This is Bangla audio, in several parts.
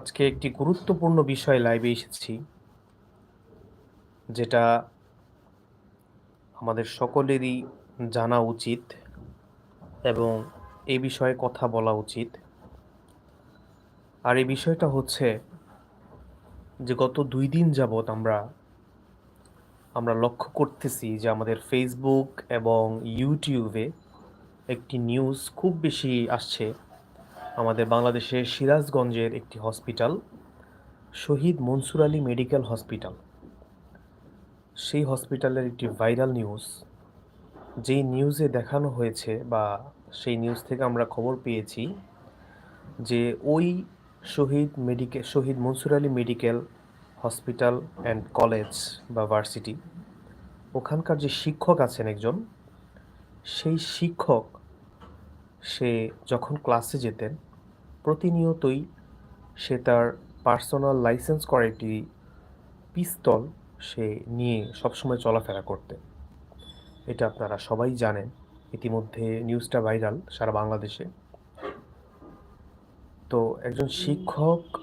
আজকে একটি গুরুত্বপূর্ণ বিষয় লাইভে এসেছি, যেটা আমাদের সকলেরই জানা উচিত এবং এ বিষয়ে কথা বলা উচিত। আর এই বিষয়টা হচ্ছে যে গত দুই দিন যাবৎ আমরা আমরা লক্ষ্য করতেছি যে আমাদের ফেসবুক এবং ইউটিউবে একটি নিউজ খুব বেশি আসছে। আমাদের বাংলাদেশের সিরাজগঞ্জের একটি hospital, Shahid Mansur Ali medical hospital. সেই হসপিটালের একটি ভাইরাল নিউজ, যেই নিউজে দেখানো হয়েছে বা সেই নিউজ থেকে আমরা খবর পেয়েছি যে ওই Shahid medical Shahid Mansur Ali medical hospital and college বা ভার্সিটি, ওখানকার যে শিক্ষক আছেন একজন, সেই শিক্ষক সে যখন ক্লাসে যেতেন, প্রতিনিয়তই সে তার পার্সোনাল লাইসেন্স করা একটি পিস্তল সে নিয়ে সবসময় চলাফেরা করতেন। এটা আপনারা সবাই জানেন। ইতিমধ্যে নিউজটা ভাইরাল সারা বাংলাদেশে। তো একজন শিক্ষক,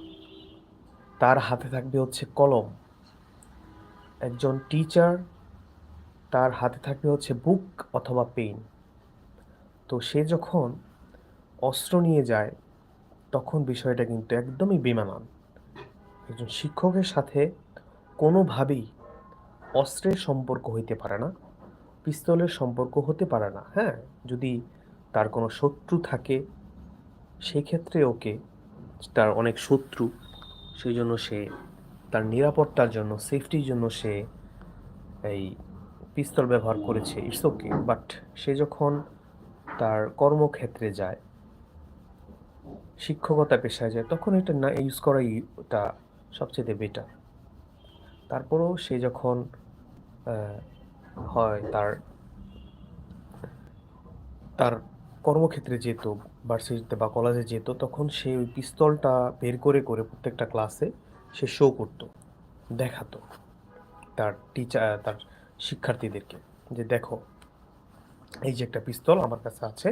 তার হাতে থাকবে হচ্ছে কলম। একজন টিচার তার হাতে থাকবে হচ্ছে বুক অথবা পেন তো সে যখন অস্ত্র নিয়ে যায়, তখন বিষয়টা কিন্তু একদমই বেমানান একজন শিক্ষকের সাথে কোনোভাবেই অস্ত্রের সম্পর্ক হইতে পারে না, পিস্তলের সম্পর্ক হতে পারে না হ্যাঁ? যদি তার কোনো শত্রু থাকে, সেই ক্ষেত্রে ওকে তার অনেক শত্রু, সেই জন্য সে তার নিরাপত্তার জন্য সেফটির জন্য সে এই পিস্তল ব্যবহার করেছে ইটস ওকে বাট সে যখন তার কর্মক্ষেত্রে যায়, শিক্ষকতা পেশায় যায়, তখন এটা না ইউজ করাই ওটা সবচেয়ে বেটার তারপরেও সে যখন হয় তার তার কর্মক্ষেত্রে যেত ভার্সিটিতে বা কলেজে যেত, তখন সে ওই পিস্তলটা বের করে করে প্রত্যেকটা ক্লাসে সে শো করতো, দেখাতো, তার টিচার তার শিক্ষার্থীদেরকে যে দেখো এই যে একটা পিস্তল আমার কাছে আছে,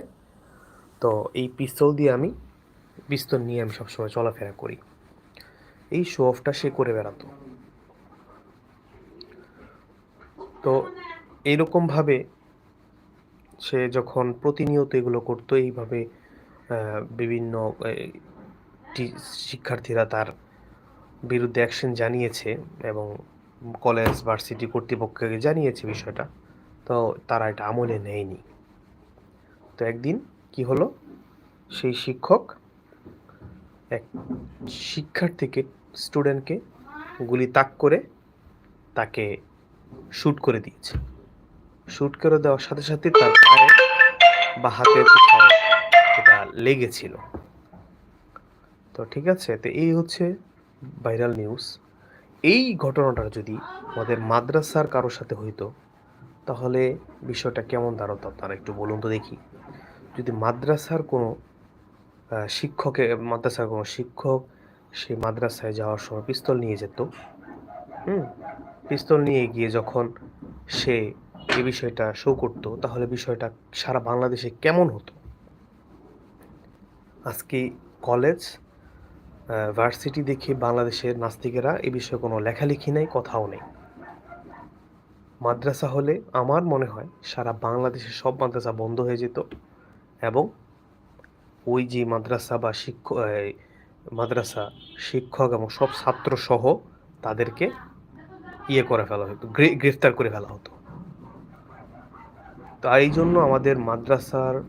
তো এই পিস্তল দিয়ে আমি পিস্তল নিয়ে আমি সবসময় চলাফেরা করি। এই শো অফটা সে করে বেড়াতো। তো এইরকমভাবে সে যখন প্রতিনিয়ত এগুলো করতো, এইভাবে বিভিন্ন শিক্ষার্থীরা তার বিরুদ্ধে অ্যাকশন জানিয়েছে এবং কলেজ ভার্সিটি কর্তৃপক্ষকে জানিয়েছে বিষয়টা। তো তারা এটা আমলে নেয়নি। তো একদিন কি হলো? সেই শিক্ষক এক শিক্ষার্থীকে স্টুডেন্টকে গুলি তাক করে তাকে শ্যুট করে দিয়েছে। শ্যুট করে দেওয়ার সাথে সাথে তার পায়ে বা হাতে এটা লেগেছিল। তো ঠিক আছে, তো এই হচ্ছে ভাইরাল নিউজ এই ঘটনাটা যদি আমাদের মাদ্রাসার কারোর সাথে হইতো তাহলে বিষয়টা কেমন দাঁড়াতো আপনারা একটু বলুন তো দেখি। যদি মাদ্রাসার কোনো শিক্ষকে, মাদ্রাসার কোনো শিক্ষক সে মাদ্রাসায় যাওয়ার সময় পিস্তল নিয়ে যেত, হুম? পিস্তল নিয়ে গিয়ে যখন সে এ বিষয়টা শো করতো, তাহলে বিষয়টা সারা বাংলাদেশে কেমন হতো? আজকে কলেজ ভার্সিটি দেখে বাংলাদেশের নাস্তিকেরা এ বিষয়ে কোনো লেখালেখি নেই, কথাও নেই। মাদ্রাসা হলে আমার মনে হয় সারা বাংলাদেশের সব মাদ্রাসা বন্ধ হয়ে যেত এবং ওই যে মাদ্রাসা বা শিক্ষক মাদ্রাসা, শিক্ষক এবং সব ছাত্র সহ তাদেরকে ইয়ে করে ফেলা হতো গ্রেফতার করে ফেলা হতো। তো এই জন্য আমাদের মাদ্রাসার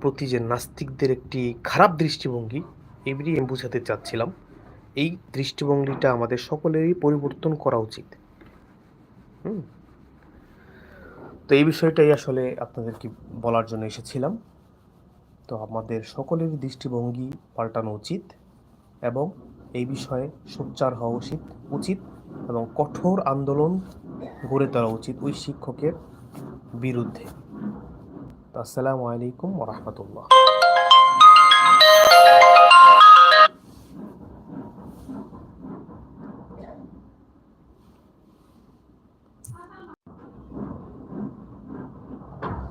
প্রতি যে নাস্তিকদের একটি খারাপ দৃষ্টিভঙ্গি এবারই আমি বুঝাতে চাচ্ছিলাম। এই দৃষ্টিভঙ্গিটা আমাদের সকলেরই পরিবর্তন করা উচিত। হুম। তো এই বিষয়টাই আসলে আপনাদেরকে বলার জন্য এসেছিলাম। তো আমাদের সকলের দৃষ্টিভঙ্গি পাল্টানো উচিত এবং এই বিষয়ে সোচ্চার হওয়া উচিত উচিত এবং কঠোর আন্দোলন গড়ে তোলা উচিত ওই শিক্ষকের বিরুদ্ধে। আসসালামু আলাইকুম রহমতুল্লাহ।